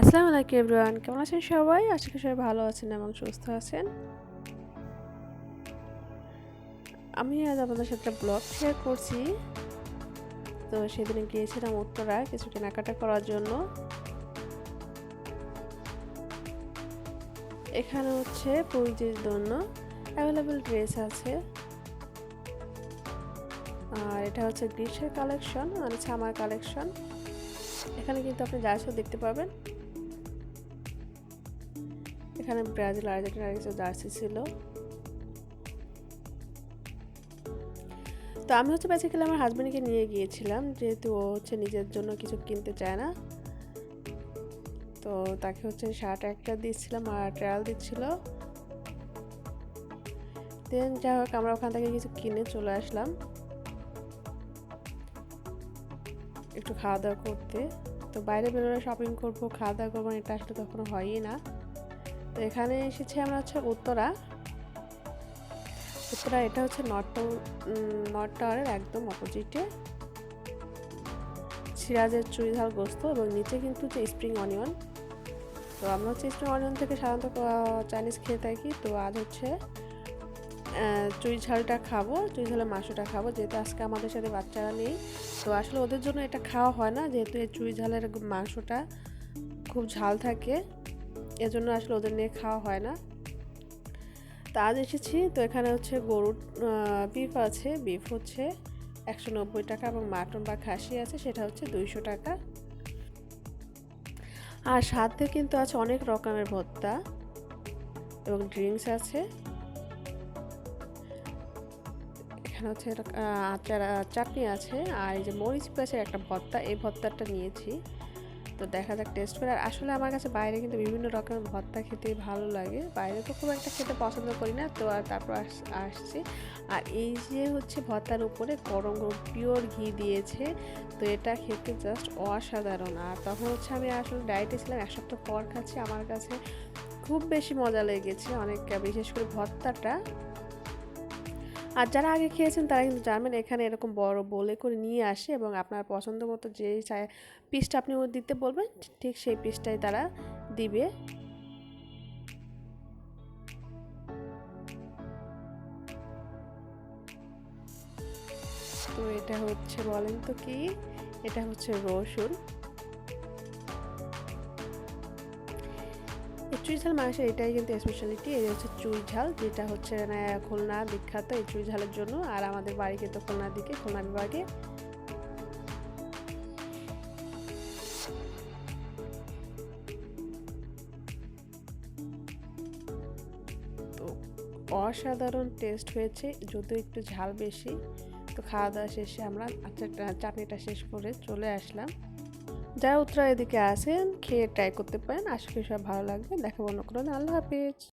আসসালামু আলাইকুম এভরিওয়ান, কেমন আছেন সবাই? আশা করি সবাই ভালো আছেন এবং সুস্থ আছেন। আমি আজ আপনাদের সাথে ব্লগ শেয়ার করছি। তো সেদিনে গিয়েছিলাম উত্তরা কিছু কেনাকাটা করার জন্য। এখানে হচ্ছে পুরীদের জন্য অ্যাভেলেবেল ড্রেস আছে। আর এটা হচ্ছে গ্রীষ্মের কালেকশন মানে ছামার কালেকশন এখানে কিন্তু আপনি জার্সিও দেখতে পাবেন। এখানে ব্রাজিল আর্জেন্টিনার কিছু জার্সি ছিল। তো আমি হচ্ছে বেসিক্যালি আমার হাজব্যান্ডকে নিয়ে গিয়েছিলাম, যেহেতু ও হচ্ছে নিজের জন্য কিছু কিনতে চায় না। তো তাকে হচ্ছে শার্ট একটা দিচ্ছিলাম আর ট্রায়াল দিচ্ছিল। দেন যাই হোক, আমরা ওখান থেকে কিছু কিনে চলে আসলাম। একটু খাওয়া দাওয়া করতে। তো বাইরে বেরোলে শপিং করব খাওয়া দাওয়া করব, এটা আসলে তখন হয়ই না। তো এখানে এসেছি আমরা হচ্ছে উত্তরা। উত্তরা এটা হচ্ছে নর্থ নর্থ টাওয়ারের একদম অপোজিটে। সিরাজের চুড়িঝাল গোস্ত এবং নিচে কিন্তু হচ্ছে স্প্রিং অনিয়ন। তো আমরা হচ্ছে স্প্রিং অনিয়ন থেকে সাধারণত চাইনিজ খেয়ে থাকি। তো আজ হচ্ছে চুই ঝালটা খাব চুই ঝালের মাংসটা খাব। যেহেতু আজকে আমাদের সাথে বাচ্চারা নেই, তো আসলে ওদের জন্য এটা খাওয়া হয় না। যেহেতু এই চুই ঝালের মাংসটা খুব ঝাল থাকে। এজন্য আসলে ওদের নিয়ে খাওয়া হয় না। তা আজ এসেছি, তো এখানে হচ্ছে গরুর বিফ আছে, বিফ হচ্ছে একশো নব্বই টাকা এবং মাটন বা খাসি আছে, সেটা হচ্ছে দুইশো টাকা। আর সাথে কিন্তু আছে অনেক রকমের ভত্তা এবং ড্রিঙ্কস আছে। এখানে হচ্ছে আচার চাটনি আছে, আর এই যে মরিচ পেঁচের একটা ভর্তা, এই ভর্তাটা নিয়েছি। তো দেখা যাক টেস্ট করে। আর আসলে আমার কাছে বাইরে কিন্তু বিভিন্ন রকমের ভর্তা খেতে ভালো লাগে। বাইরে তো খুব একটা খেতে পছন্দ করি না, তো আর তারপর আসছি। আর এই যে হচ্ছে ভর্তার উপরে গরম গরম পিওর ঘি দিয়েছে, তো এটা খেতে জাস্ট অসাধারণ। আর তখন হচ্ছে আমি আসলে ডায়েটে ছিলাম, এক সপ্তাহ পর খাচ্ছি, আমার কাছে খুব বেশি মজা লেগেছে অনেক বিশেষ করে ভর্তাটা আর যারা আগে খেয়েছেন তারা কিন্তু জানবেন এখানে এরকম বড় বলে করে নিয়ে আসে এবং আপনার পছন্দ মতো যে পিসটা আপনি দিতে বলবেন ঠিক সেই পিসটাই তারা দিবে। তো এটা হচ্ছে বলেন তো কি? এটা হচ্ছে রসুন। চুই ঝাল মাংসের এটাই কিন্তু স্পেশালিটি এই হচ্ছে চুই ঝাল, যেটা হচ্ছে খুলনা বিখ্যাত এই চুই ঝালের জন্য। আর আমাদের বাড়ি কিন্তু খুলনার দিকে, খুলনা বিভাগে। অসাধারণ টেস্ট হয়েছে, যদিও একটু ঝাল বেশি। তো খাওয়া দাওয়া শেষে আমরা আচ্ছা চাটনিটা শেষ করে চলে আসলাম। যারা উত্তরা এদিকে আসেন, খেয়ে ট্রাই করতে পারেন। আশা করি সব ভালো লাগবে। দেখাবো অন্য কোনো আল্লাহ হাফিজ।